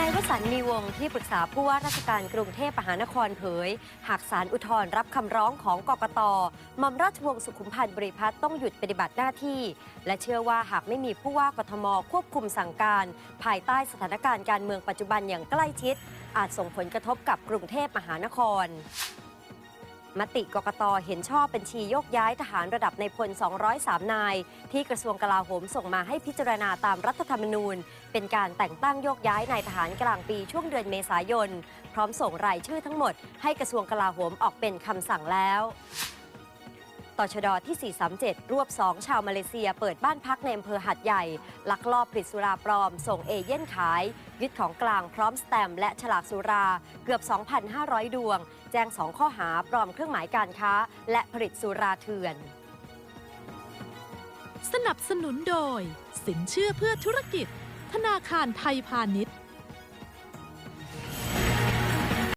นายวสันต์มีวงที่ปรึกษาผู้ว่าราชการกรุงเทพมหานครเผย หากศาลอุทธรณ์รับคำร้องของกกตมอมราชวงศ์สุขุมพันธ์บริพัตรต้องหยุดปฏิบัติหน้าที่ และเชื่อว่าหากไม่มีผู้ว่ากทมควบคุมสั่งการ ภายใต้สถานการณ์การเมืองปัจจุบันอย่างใกล้ชิด อาจส่งผลกระทบกับกรุงเทพมหานคร มติกกตเห็นชอบบัญชีโยกย้ายทหารระดับในพล 203 นาย ที่กระทรวงกลาโหมส่งมาให้พิจารณาตามรัฐธรรมนูญ เป็นการแต่งตั้งโยกย้ายนายทหารกลางปีช่วงเดือนเมษายน พร้อมส่งรายชื่อทั้งหมดให้กระทรวงกลาโหมออกเป็นคำสั่งแล้ว ตชดที่ 437 รวบ 2 ชาวมาเลเซีย เปิดบ้านพักในอำเภอหัดใหญ่ ลักลอบผลิตสุราปลอม ส่งเอเย่นขาย ยึดของกลางพร้อมสแตมและฉลากสุราเกือบ 2,500 ดวง แจ้ง 2 ข้อหาปลอมเครื่องหมายการค้า และผลิตสุราเถื่อน สนับสนุนโดย สินเชื่อเพื่อธุรกิจ ธนาคารไทยพาณิชย์